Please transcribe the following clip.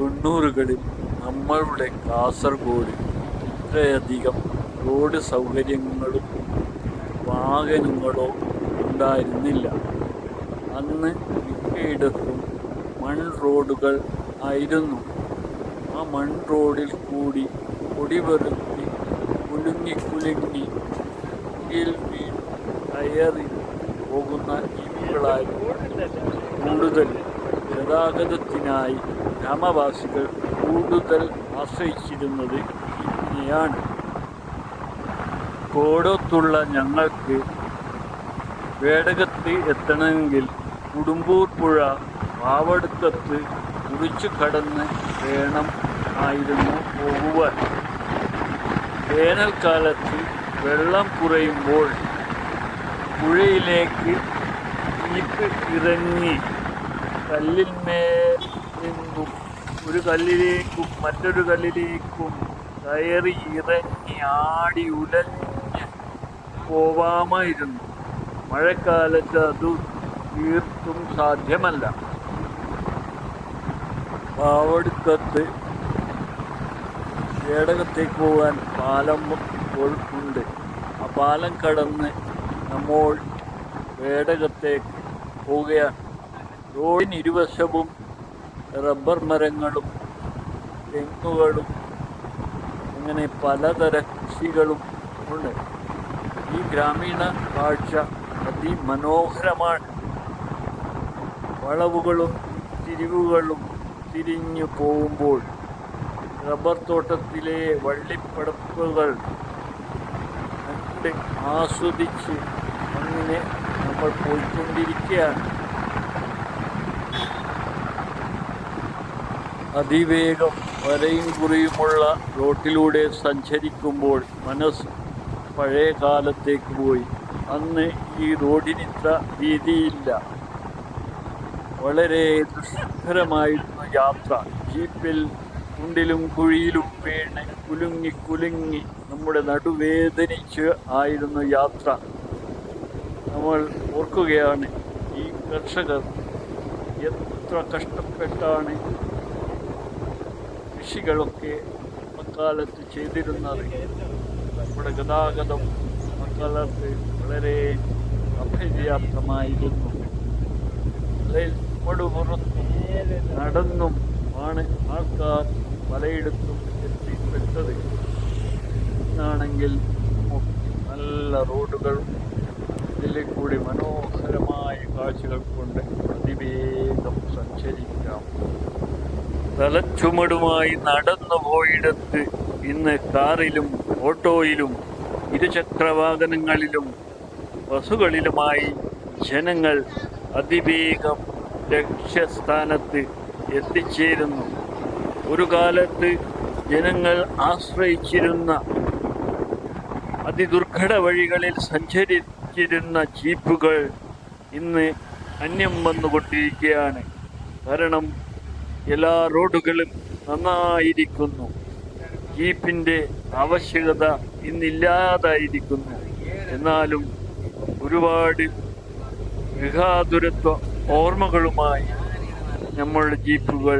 തൊണ്ണൂറുകളിൽ നമ്മളുടെ കാസർഗോഡ് ഇത്രയധികം റോഡ് സൗകര്യങ്ങളും വാഹനങ്ങളോ ഉണ്ടായിരുന്നില്ല. അന്ന് മിക്കയിടത്തും മൺ റോഡുകൾ ആയിരുന്നു. ആ മൺ റോഡിൽ കൂടി പൊടിപെറുത്തി കുലുങ്ങി കുലുങ്ങി കയറി പോകുന്ന ജീവികളായിരുന്നു കൂടുതൽ ഗതാഗതത്തിനായി ഗ്രാമവാസികൾ കൂടുതൽ ആശ്രയിച്ചിരുന്നത് ഇതിനെയാണ് കോടത്തുള്ള ഞങ്ങൾക്ക് വേടകത്ത് എത്തണമെങ്കിൽ കുടുംബൂർ പുഴ പാവടുക്കത്ത് കുറിച്ചു കടന്ന് വേണം ആയിരുന്നു പോകുവാൻ. വേനൽക്കാലത്ത് വെള്ളം കുറയുമ്പോൾ പുഴയിലേക്ക് ഇറങ്ങി കല്ലിന്മേൽ നിന്നും ഒരു കല്ലിലേക്കും മറ്റൊരു കല്ലിലേക്കും കയറി ഇറങ്ങി ആടി ഉലഞ്ഞ് പോവാമായിരുന്നു. മഴക്കാലത്ത് അത് തീർത്തും സാധ്യമല്ല. പാവടുക്കത്ത് ഏടകത്തേക്ക് പോകാൻ പാലം ഉണ്ട് ആ പാലം കടന്ന് നമ്മൾ പേടകത്തേക്ക് പോവുകയാണ്. റോഡിന് ഇരുവശവും റബ്ബർ മരങ്ങളും തെങ്ങുകളും അങ്ങനെ പലതര കൃഷികളും ഉണ്ട്. ഈ ഗ്രാമീണ കാഴ്ച അതിമനോഹരമാണ്. വളവുകളും തിരിവുകളും തിരിഞ്ഞു പോകുമ്പോൾ റബ്ബർ തോട്ടത്തിലെ വള്ളിപ്പടപ്പുകൾ ആസ്വദിച്ച് അങ്ങനെ നമ്മൾ പോയിക്കൊണ്ടിരിക്കുകയാണ്. അതിവേഗം വരയും കുറിയുമുള്ള റോട്ടിലൂടെ സഞ്ചരിക്കുമ്പോൾ മനസ്സ് പഴയ കാലത്തേക്ക് പോയി. അന്ന് ഈ റോഡിനിത്ര വീതിയില്ല വളരെ ദുഷ്കരമായിരുന്നു യാത്ര. ജീപ്പിൽ കുണ്ടിലും കുഴിയിലും വീണ് കുലുങ്ങി കുലുങ്ങി നമ്മുടെ നടുവേദനിച്ച് ആയിരുന്നു യാത്ര. നമ്മൾ ഓർക്കുകയാണ് ഈ കർഷകർ എത്ര കഷ്ടപ്പെട്ടാണ് കൃഷികളൊക്കെ അക്കാലത്ത് ചെയ്തിരുന്നത്. നമ്മുടെ ഗതാഗതം അക്കാലത്ത് വളരെ അപര്യാപ്തമായിരുന്നു. അതിൽ കൊടുപുറത്തും നടന്നും ആണ് ആൾക്കാർ പലയിടത്തും എത്തിപ്പെട്ടത്. ഇന്നാണെങ്കിൽ നല്ല റോഡുകളും ഇതിലെ കൂടി മനോഹരമായ കാഴ്ചകൾ കൊണ്ട് അതിവേഗം സഞ്ചരിക്കാം. തലച്ചുമടുമായി നടന്നു പോയിടത്ത് ഇന്ന് കാറിലും ഓട്ടോയിലും ഇരുചക്രവാഹനങ്ങളിലും ബസ്സുകളിലുമായി ജനങ്ങൾ അതിവേഗം ലക്ഷ്യസ്ഥാനത്ത് എത്തിച്ചേരുന്നു. ഒരു കാലത്ത് ജനങ്ങൾ ആശ്രയിച്ചിരുന്ന അതിദുർഘട വഴികളിൽ സഞ്ചരിച്ചിരുന്ന ജീപ്പുകൾ ഇന്ന് അന്യം വന്നുകൊണ്ടിരിക്കുകയാണ്. കാരണം എല്ലാ റോഡുകളും നന്നായിരിക്കുന്നു. ജീപ്പിന്റെ ആവശ്യകത ഇന്നില്ലാതായിരിക്കുന്നു. എന്നാലും ഒരുപാട് ഗൃഹാതുരത്വ ഓർമ്മകളുമായി നമ്മളുടെ ജീപ്പുകൾ